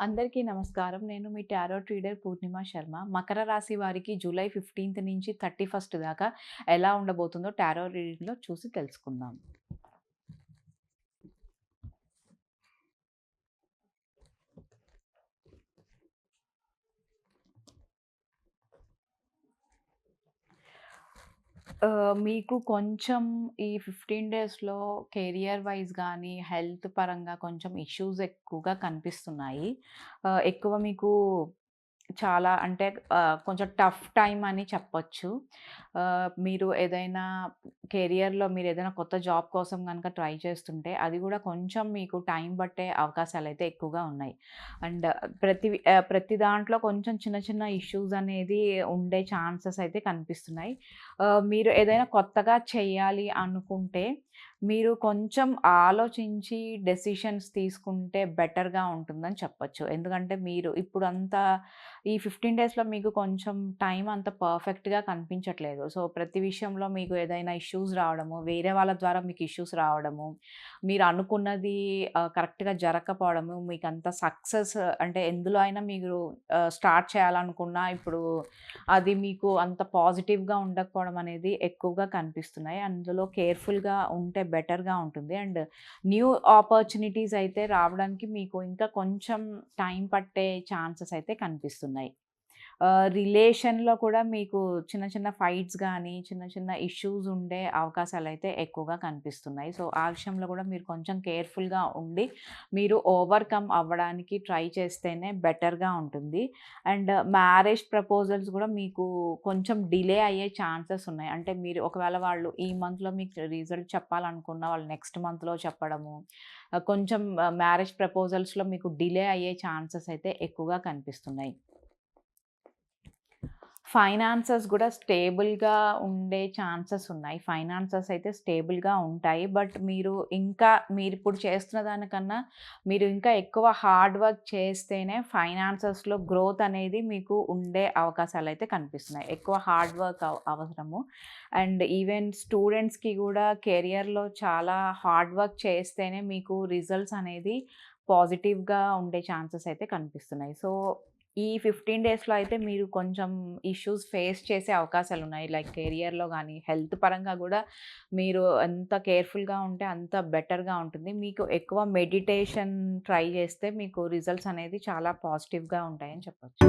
అందరికీ నమస్కారం. నేను మీ టారో ట్రీడర్ పూర్ణిమ శర్మ. మకర రాశి వారికి జూలై 15థ్ నుంచి 31st దాకా ఎలా ఉండబోతుందో టారో రీడింగ్‌లో చూసి తెలుసుకుందాం. మీకు కొంచెం ఈ 15 డేస్‌లో కెరియర్ వైస్ కానీ హెల్త్ పరంగా కొంచెం ఇష్యూస్ ఎక్కువగా కనిపిస్తున్నాయి. ఎక్కువ మీకు చాలా అంటే కొంచెం టఫ్ టైం అని చెప్పొచ్చు. మీరు ఏదైనా కెరియర్‌లో మీరు ఏదైనా కొత్త జాబ్ కోసం కనుక ట్రై చేస్తుంటే, అది కూడా కొంచెం మీకు టైం పట్టే అయితే ఎక్కువగా ఉన్నాయి. అండ్ ప్రతి ప్రతి దాంట్లో కొంచెం చిన్న చిన్న ఇష్యూస్ అనేది ఉండే ఛాన్సెస్ అయితే కనిపిస్తున్నాయి. మీరు ఏదైనా కొత్తగా చేయాలి అనుకుంటే, మీరు కొంచెం ఆలోచించి డెసిషన్స్ తీసుకుంటే బెటర్‌గా ఉంటుందని చెప్పచ్చు ఎందుకంటే మీరు ఇప్పుడంతా ఈ 15 డేస్‌లో మీకు కొంచెం టైం అంత పర్ఫెక్ట్‌గా కనిపించట్లేదు. సో, ప్రతి విషయంలో మీకు ఏదైనా ఇష్యూస్ రావడము, వేరే వాళ్ళ ద్వారా మీకు ఇష్యూస్ రావడము, మీరు అనుకున్నది కరెక్ట్‌గా జరగకపోవడము, అంత సక్సెస్ అంటే ఎందులో అయినా మీరు స్టార్ట్ చేయాలనుకున్నా ఇప్పుడు అది మీకు అంత పాజిటివ్‌గా ఉండకపోవడం అనేది ఎక్కువగా కనిపిస్తున్నాయి. అందులో కేర్‌ఫుల్‌గా ఉంటే బెటర్‌గా ఉంటుంది. అండ్ న్యూ ఆపర్చునిటీస్ అయితే రావడానికి మీకు ఇంకా కొంచెం టైం పట్టే ఛాన్సెస్ అయితే కనిపిస్తున్నాయి. రిలేషన్‌లో కూడా మీకు చిన్న చిన్న ఫైట్స్ కానీ చిన్న చిన్న ఇష్యూస్ ఉండే అవకాశాలు అయితే ఎక్కువగా కనిపిస్తున్నాయి. సో, ఆ విషయంలో కూడా మీరు కొంచెం కేర్‌ఫుల్‌గా ఉండి, మీరు ఓవర్‌కమ్ అవ్వడానికి ట్రై చేస్తేనే బెటర్‌గా ఉంటుంది. అండ్ మ్యారేజ్ ప్రపోజల్స్ కూడా మీకు కొంచెం డిలే అయ్యే ఛాన్సెస్ ఉన్నాయి. అంటే మీరు ఒకవేళ వాళ్ళు ఈ మంత్‌లో మీకు రిజల్ట్ చెప్పాలనుకున్న వాళ్ళు నెక్స్ట్ మంత్‌లో చెప్పడము, కొంచెం మ్యారేజ్ ప్రపోజల్స్‌లో మీకు డిలే అయ్యే ఛాన్సెస్ అయితే ఎక్కువగా కనిపిస్తున్నాయి. ఫైనాన్సెస్ కూడా స్టేబుల్‌గా ఉండే ఛాన్సెస్ ఉన్నాయి. ఫైనాన్సెస్ అయితే స్టేబుల్‌గా ఉంటాయి. బట్ మీరు ఇంకా మీరు ఇప్పుడు చేస్తున్న దానికన్నా మీరు ఇంకా ఎక్కువ హార్డ్ వర్క్ చేస్తేనే ఫైనాన్సెస్‌లో గ్రోత్ అనేది మీకు ఉండే అవకాశాలు అయితే కనిపిస్తున్నాయి. ఎక్కువ హార్డ్ వర్క్ అవసరము. అండ్ ఈవెన్ స్టూడెంట్స్‌కి కూడా కెరియర్‌లో చాలా హార్డ్ వర్క్ చేస్తేనే మీకు రిజల్ట్స్ అనేది పాజిటివ్‌గా ఉండే ఛాన్సెస్ అయితే కనిపిస్తున్నాయి. సో, ఈ 15 డేస్‌లో అయితే మీరు కొంచెం ఇష్యూస్ ఫేస్ చేసే అవకాశాలు ఉన్నాయి లైక్ కెరియర్‌లో కానీ హెల్త్ పరంగా కూడా మీరు ఎంత కేర్‌ఫుల్‌గా ఉంటే అంత బెటర్‌గా ఉంటుంది. మీకు ఎక్కువ మెడిటేషన్ ట్రై చేస్తే మీకు రిజల్ట్స్ అనేది చాలా పాజిటివ్‌గా ఉంటాయని చెప్పచ్చు